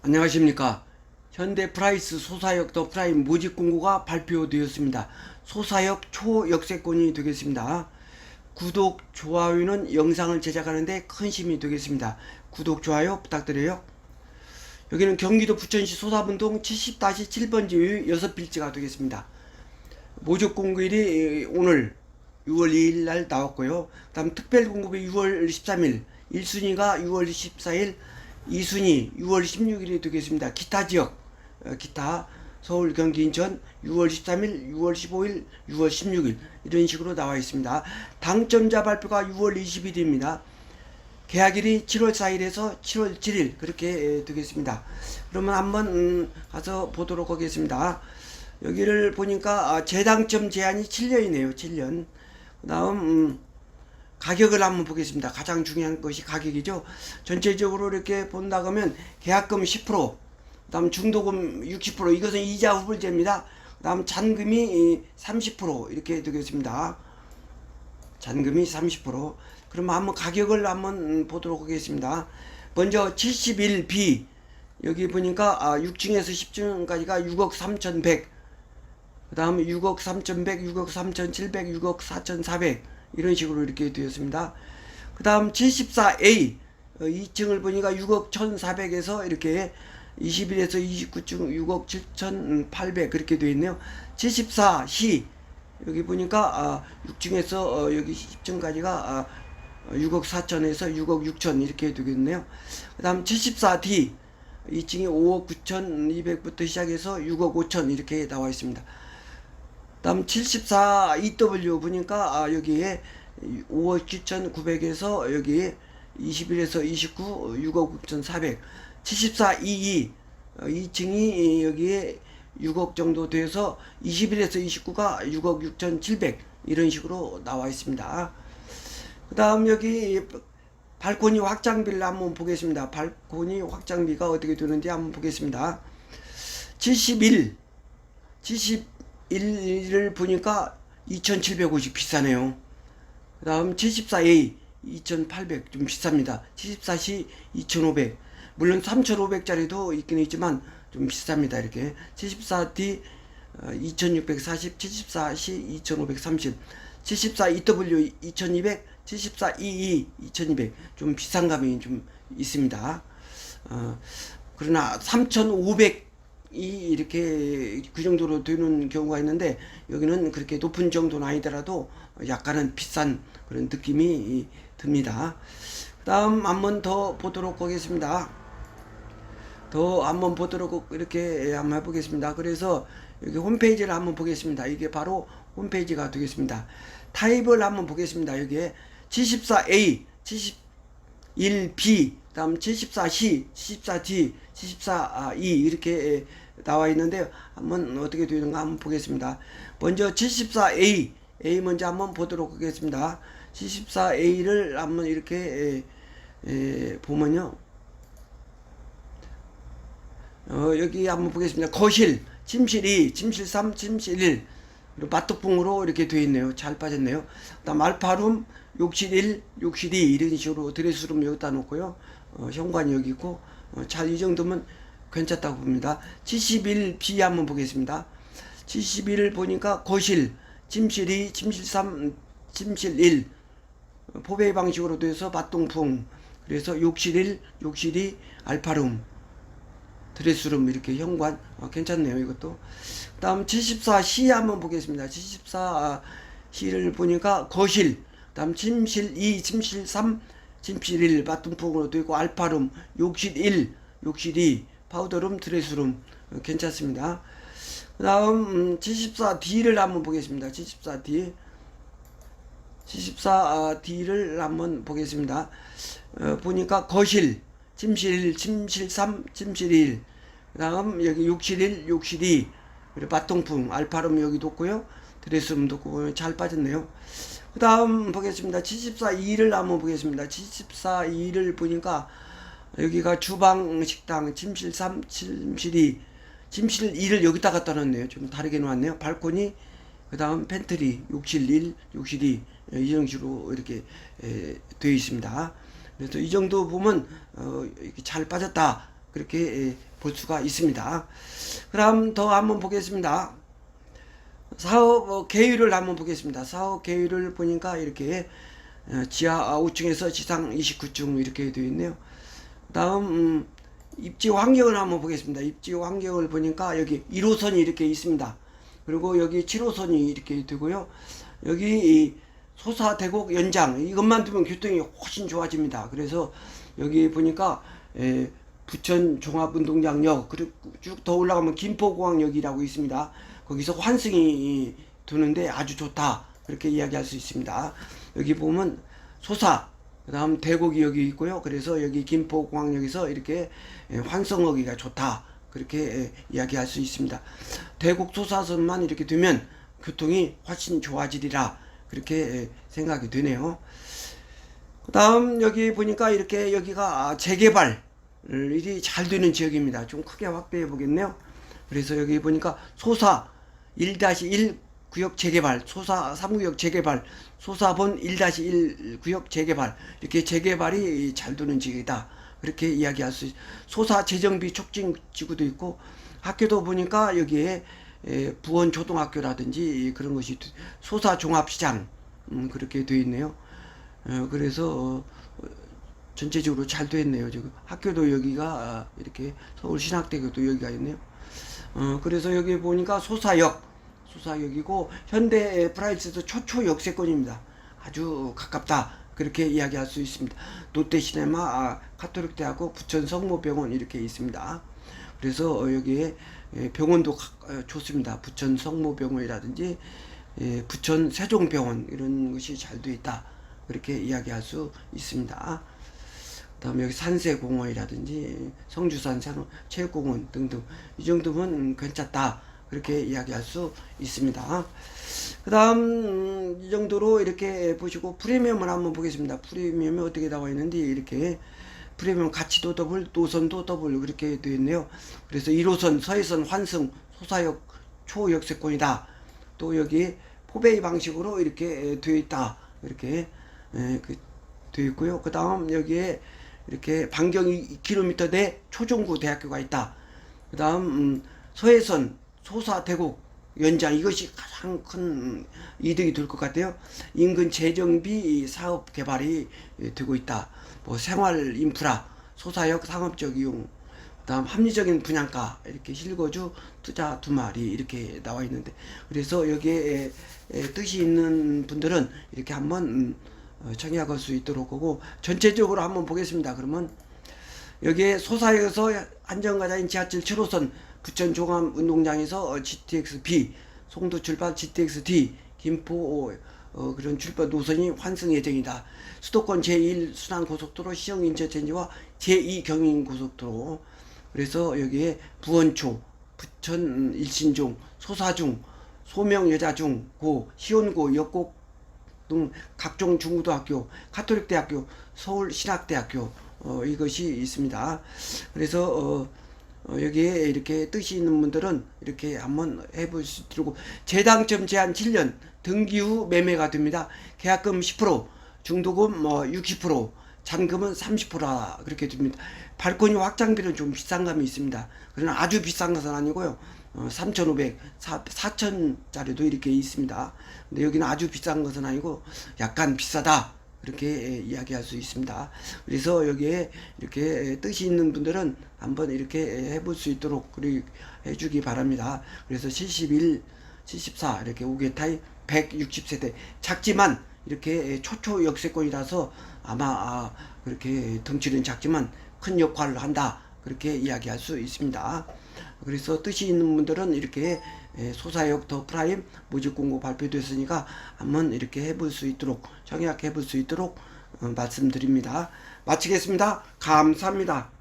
안녕하십니까. 현대 프라이스 소사역 더 프라임 모집 공고가 발표되었습니다. 소사역 초역세권이 되겠습니다. 구독, 좋아요는 영상을 제작하는데 큰 힘이 되겠습니다. 구독, 좋아요 부탁드려요. 여기는 경기도 부천시 소사분동 70-7번지 6필지가 되겠습니다. 모집 공고일이 오늘 6월 2일 날 나왔고요. 다음 특별 공급이 6월 13일, 1순위가 6월 14일, 2순위 6월 16일이 되겠습니다. 기타 지역, 어, 기타 서울, 경기, 인천 6월 13일, 6월 15일, 6월 16일 이런 식으로 나와 있습니다. 당첨자 발표가 6월 20일입니다. 계약일이 7월 4일에서 7월 7일 그렇게 에, 되겠습니다. 그러면 한번 음, 가서 보도록 하겠습니다. 여기를 보니까 아, 재당첨 제한이 7년이네요. 7년. 그 다음 음, 가격을 한번 보겠습니다. 가장 중요한 것이 가격이죠. 전체적으로 이렇게 본다 그러면 계약금 10%, 그 다음 중도금 60%, 이것은 이자 후불제입니다. 그 다음 잔금이 30% 이렇게 되겠습니다. 잔금이 30%. 그러면 한번 가격을 한번 음, 보도록 하겠습니다. 먼저 71B 여기 보니까 아, 6층에서 10층까지가 6억 3,100. 그 다음에 6억 3,100, 6억 3,700, 6억 4,400 이런 식으로 이렇게 되었습니다. 그 다음 74A 어, 2층을 보니까 6억 1,400에서 이렇게 21에서 29층 6억 7,800 그렇게 되어 있네요. 74C 여기 보니까 아, 6층에서 어, 여기 10층까지가 아, 6억 4천에서 6억 6천 이렇게 되겠네요. 그 다음 74D 2층이 5억 9천2백부터 시작해서 6억 5천 이렇게 나와 있습니다. 다음 74 EW 보니까 아, 여기에 5억 7,900에서 여기 21에서 29 6억 6,400 74 EE 2층이 여기에 6억 정도 돼서 21에서 29가 6억 6,700 이런 식으로 나와 있습니다. 그 다음 여기 발코니 확장비를 한번 보겠습니다. 발코니 확장비가 어떻게 되는지 한번 보겠습니다. 71, 71을 보니까 2,750 비싸네요. 그 다음 74A 2,800 좀 비쌉니다. 74C 2,500 물론 3,500짜리도 있긴 있지만 좀 비쌉니다. 이렇게 74D 2,640, 74C 2,530, 74EW 2,200, 74EE 2,200 좀 비싼 감이 좀 있습니다. 어, 그러나 3,500 이 이렇게 그 정도로 되는 경우가 있는데 여기는 그렇게 높은 정도는 아니더라도 약간은 비싼 그런 느낌이 듭니다. 다음 한번 더 보도록 하겠습니다. 더 한번 보도록 이렇게 한번 해보겠습니다. 그래서 여기 홈페이지를 한번 보겠습니다. 이게 바로 홈페이지가 되겠습니다. 타입을 한번 보겠습니다. 여기에 74A, 71B, 다음 74C, 74D, 74E 이렇게 나와 있는데 한번 어떻게 되는가 한번 보겠습니다. 먼저 74A, A 먼저 한번 보도록 하겠습니다. 74A를 한번 이렇게 에, 에, 보면요. 어, 여기 한번 보겠습니다. 거실, 침실 2, 침실 3, 침실 1. 그리고 마떡봉으로 이렇게 되어 있네요. 잘 빠졌네요. 그다음 알파룸, 욕실 1, 욕실 2 이런 식으로 드레스룸 여기다 놓고요. 어, 현관이 여기 있고 어, 잘 이 정도면 괜찮다고 봅니다. 71B 한번 보겠습니다. 71을 보니까 거실, 침실 2, 침실 3, 침실 1 어, 포베이 방식으로 돼서 마똥풍 그래서 욕실 1, 욕실 2, 알파룸 드레스룸 이렇게 현관 어, 괜찮네요 이것도 다음 74C 한번 보겠습니다 74C를 보니까 거실 다음 침실 2 침실 3 침실 1 바tum풍으로 되어 있고 알파룸 욕실 1 욕실 2 파우더룸 드레스룸 어, 괜찮습니다 그 다음 74D를 한번 보겠습니다 74D 74D를 한번 보겠습니다 어, 보니까 거실 침실 1, 침실 3, 침실 1. 그 다음 여기 욕실 1, 욕실 2. 그리고 바통풍, 알파룸 여기 뒀고요. 드레스룸 뒀고 잘 빠졌네요. 그 다음 보겠습니다. 74, 2를 한번 보겠습니다. 74, 2를 보니까 여기가 주방, 식당, 침실 3, 침실 2. 침실 2를 여기다 갖다 놨네요. 좀 다르게 놓았네요. 발코니, 그 다음 팬트리, 욕실 1, 욕실 2. 이런 식으로 이렇게 에, 되어 있습니다. 그래서 이 정도 보면 어, 잘 빠졌다 그렇게 예, 볼 수가 있습니다. 그럼 더 한번 보겠습니다. 사업 어, 계율을 한번 보겠습니다. 사업 계율을 보니까 이렇게 어, 지하 5층에서 지상 29층 이렇게 되어 있네요. 다음 음, 입지 환경을 한번 보겠습니다. 입지 환경을 보니까 여기 1호선이 이렇게 있습니다. 그리고 여기 7호선이 이렇게 되고요. 여기 이 소사 대곡 연장 이것만 두면 교통이 훨씬 좋아집니다. 그래서 여기 보니까 에, 부천 종합운동장역 그리고 쭉 더 올라가면 김포공항역이라고 있습니다. 거기서 환승이 두는데 아주 좋다 그렇게 이야기할 수 있습니다. 여기 보면 소사 그 다음 대곡이 여기 있고요. 그래서 여기 김포공항역에서 이렇게 에, 환승하기가 좋다 그렇게 에, 이야기할 수 있습니다. 대곡 소사선만 이렇게 두면 교통이 훨씬 좋아지리라 그렇게 에, 생각이 되네요. 그 다음 여기 보니까 이렇게 여기가 아, 재개발이 잘 되는 지역입니다. 좀 크게 확대해 보겠네요. 그래서 여기 보니까 소사 1-1 구역 재개발, 소사 3구역 재개발, 소사본 1-1 구역 재개발 이렇게 재개발이 잘 되는 지역이다. 그렇게 이야기할 수 있. 소사 재정비 촉진 지구도 있고 학교도 보니까 여기에 에, 부원 초등학교라든지 그런 것이 소사 종합시장 음, 그렇게 되어 있네요. 어, 그래서 어, 전체적으로 잘 됐네요. 지금 학교도 여기가 아, 이렇게 서울 신학대교도 여기가 있네요. 어, 그래서 여기 보니까 소사역, 소사역이고 현대 프라이스도 초초 역세권입니다. 아주 가깝다. 그렇게 이야기할 수 있습니다. 롯데시네마, 아, 카톨릭대학교, 부천 성모병원 이렇게 있습니다. 그래서 어, 여기에 예, 병원도 가- 어, 좋습니다. 부천 성모병원이라든지 예, 부천 세종병원 이런 것이 잘돼 있다. 그렇게 이야기할 수 있습니다. 그 다음에 여기 산세공원이라든지 성주산 산- 체육공원 등등 이 정도면 음, 괜찮다 그렇게 이야기할 수 있습니다. 그다음 음, 이 정도로 이렇게 보시고 프리미엄을 한번 보겠습니다. 프리미엄이 어떻게 나와 있는지 이렇게 프리미엄 가치도 더블, 노선도 더블 그렇게 되어 있네요. 그래서 1호선, 서해선, 환승, 소사역 초역세권이다. 또 여기 포베이 방식으로 이렇게 되어 있다. 이렇게 에, 그, 되어 있고요. 그 다음 여기에 이렇게 반경이 2km 내 초중고 대학교가 있다. 그 다음 음, 서해선 소사 대곡 연장 이것이 가장 큰 이득이 될 것 같아요. 인근 재정비 사업 개발이 예, 되고 있다. 뭐 생활 인프라, 소사역 상업적 이용, 그다음 합리적인 분양가 이렇게 실거주 투자 두 마리 이렇게 나와 있는데 그래서 여기에 뜻이 있는 분들은 이렇게 한번 음, 어, 청약 할 수 있도록 하고 전체적으로 한번 보겠습니다. 그러면 여기에 소사역에서 안전가자인 지하철 7호선 부천 종합운동장에서 어, GTX B, 송도 출발 GTX D, 김포 어, 그런 출발 노선이 환승 예정이다. 수도권 제1 순환 고속도로 시형 인터체인지와 제2 경인 고속도로 그래서 여기에 부원초, 부천 일신종, 소사중, 소명여자중, 고, 시온고, 역곡 등 각종 중고등학교, 카톨릭대학교, 서울신학대학교 어, 이것이 있습니다. 그래서 어, 어, 여기에 이렇게 뜻이 있는 분들은 이렇게 한번 있도록 재당첨 제한 7년 등기 후 매매가 됩니다. 계약금 10% 중도금 뭐 60% 잔금은 30%라 그렇게 됩니다. 발코니 확장비는 좀 비싼 감이 있습니다. 그러나 아주 비싼 것은 아니고요. 어, 3,500, 4,000짜리도 이렇게 있습니다. 근데 여기는 아주 비싼 것은 아니고 약간 비싸다. 그렇게 이야기할 수 있습니다. 그래서 여기에 이렇게 뜻이 있는 분들은 한번 이렇게 해볼 수 있도록 그리 해주기 바랍니다. 그래서 71, 74 이렇게 5개 타입 160세대 작지만 이렇게 초초 역세권이라서 아마 아, 그렇게 덩치는 작지만 큰 역할을 한다 그렇게 이야기할 수 있습니다. 그래서 뜻이 있는 분들은 이렇게 에, 소사역 더 프라임 모집 공고 발표됐으니까 한번 이렇게 해볼 수 있도록 청약해 볼 수 있도록 어, 말씀드립니다. 마치겠습니다. 감사합니다.